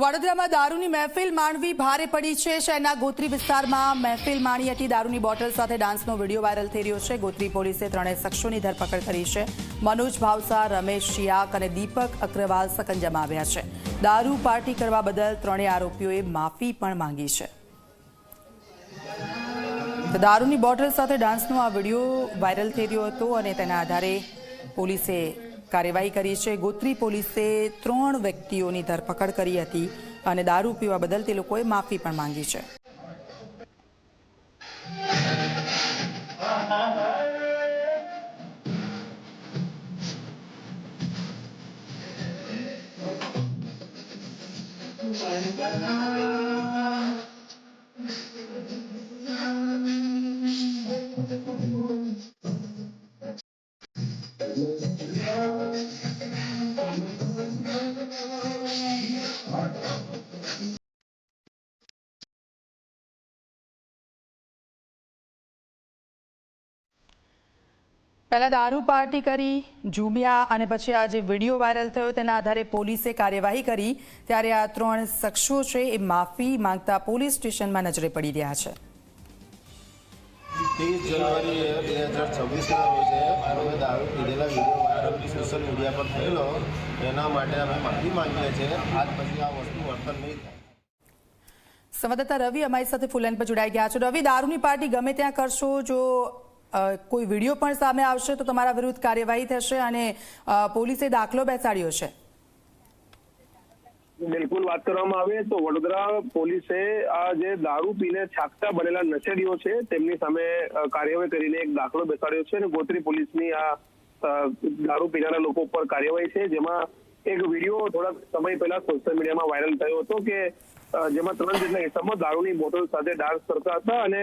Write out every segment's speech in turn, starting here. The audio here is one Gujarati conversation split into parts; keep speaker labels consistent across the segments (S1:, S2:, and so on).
S1: વડોદરામાં દારૂની મહેફિલ માણવી ભારે પડી છે. શહેરના ગોત્રી વિસ્તારમાં મહેફિલ માણી હતી. દારૂની બોટલ સાથે ડાન્સનો વીડિયો વાયરલ થઈ રહ્યો છે. ગોત્રી પોલીસે ત્રણેય શખ્સોની ધરપકડ કરી છે. મનોજ ભાવસા, રમેશ શિયાક અને દીપક અગ્રવાલ સકંજામાં આવ્યા છે. દારૂ પાર્ટી કરવા બદલ ત્રણેય આરોપીઓએ માફી પણ માંગી છે. દારૂની બોટલ સાથે ડાન્સનો આ વીડિયો વાયરલ થઈ રહ્યો હતો અને તેના આધારે પોલીસે કાર્યવાહી કરી છે. ગોત્રી પોલીસે ત્રણ વ્યક્તિઓની ધરપકડ કરી હતી અને દારૂ પીવા બદલ તે લોકોએ માફી પણ માંગી છે. પહેલા દારૂ પાર્ટી કરી ઝૂમ્યા અને પછી આ જે વીડિયો વાયરલ થયો તેના આધારે પોલીસે કાર્યવાહી કરી ત્યારે આ ત્રણ શખ્સો છે એ માફી માંગતા પોલીસ સ્ટેશનમાં નજરે પડી રહ્યા છે.
S2: ત્રીસ જાન્યુઆરી બે હજાર છવ્વીસના રોજે અમે દારૂ પીધેલા વીડિયો વાયરલ સોશિયલ મીડિયા પર થયેલો એના માટે અમે માફી માંગીએ છીએ. આજ પછી આ વસ્તુ વર્તન નહીં થાય.
S1: સંવાદદાતા રવિ અમારી સાથે ફૂલેન પર જોડાઈ ગયા છે. રવિ દારૂની પાર્ટી ગમે ત્યાં કરશો? જો કોઈ વીડિયો પણ સામે આવશે તો તમારા વિરુદ્ધ કાર્યવાહી થશે અને પોલીસે દાખલો બેસાડ્યો છે.
S3: બિલકુલ વાત કરવામાં આવે તો વડોદરા પોલીસે આ જે દારૂ પીને છાકતા બનેલા નશેડીઓ છે, તેમની સામે કાર્યવાહી કરીને એક દાખલો બેસાડ્યો છે અને ગોત્રી પોલીસની આ દારૂ પીનારા લોકો ઉપર કાર્યવાહી છે, જેમાં એક વીડિયો થોડાક સમય પહેલા સોશિયલ મીડિયામાં વાયરલ થયો હતો કે જેમાં ત્રણ જેટલા ઇસમો દારૂની બોટલ સાથે ડાન્સ કરતા હતા અને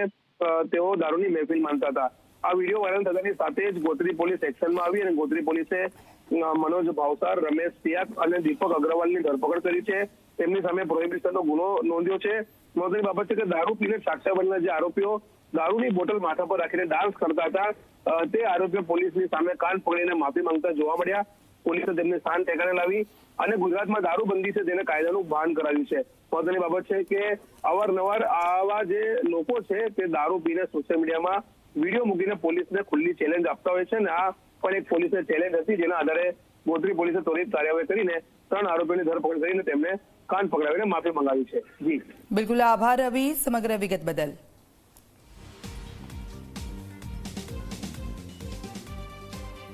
S3: તેઓ દારૂની મહેફિલ માનતા હતા. આ વીડિયો વાયરલ થતાની સાથે જ ગોત્રી પોલીસ એક્શનમાં આવી અને ગોત્રી પોલીસે મનોજ ભાવસાર, રમેશ તિયાક અને દીપક અગ્રવાલની ધરપકડ કરી છે. તેમની સામે પ્રોહિબિશનનો ગુનો નોંધ્યો છે. નોંધની બાબત છે કે દારૂ પીને સાક્ષા બનેલા જે આરોપીઓ દારૂની બોટલ માથા પર રાખીને ડાન્સ કરતા હતા તે આરોપીઓ પોલીસની સામે કાન પકડીને માફી માંગતા જોવા મળ્યા. પોલીસે તેમને સ્થાન ટેકાને લાવી અને ગુજરાતમાં દારૂબંધી છે તેને કાયદાનું ભાન કરાવ્યું છે. મહત્વની બાબત છે કે અવારનવાર આવા જે લોકો છે તે દારૂ પીને સોશિયલ મીડિયામાં વીડિયો મૂકીને પોલીસને ખુલ્લી ચેલેન્જ આપતા હોય છે અને આ પણ એક પોલીસને ચેલેન્જ હતી જેના આધારે ગોત્રી પોલીસે ત્વરિત કાર્યવાહી કરીને ત્રણ આરોપીની ધરપકડ કરીને તેમને કાન પકડાવીને માફી મંગાવી છે. જી.
S1: બિલકુલ આભાર રવિ સમગ્ર વિગત બદલ.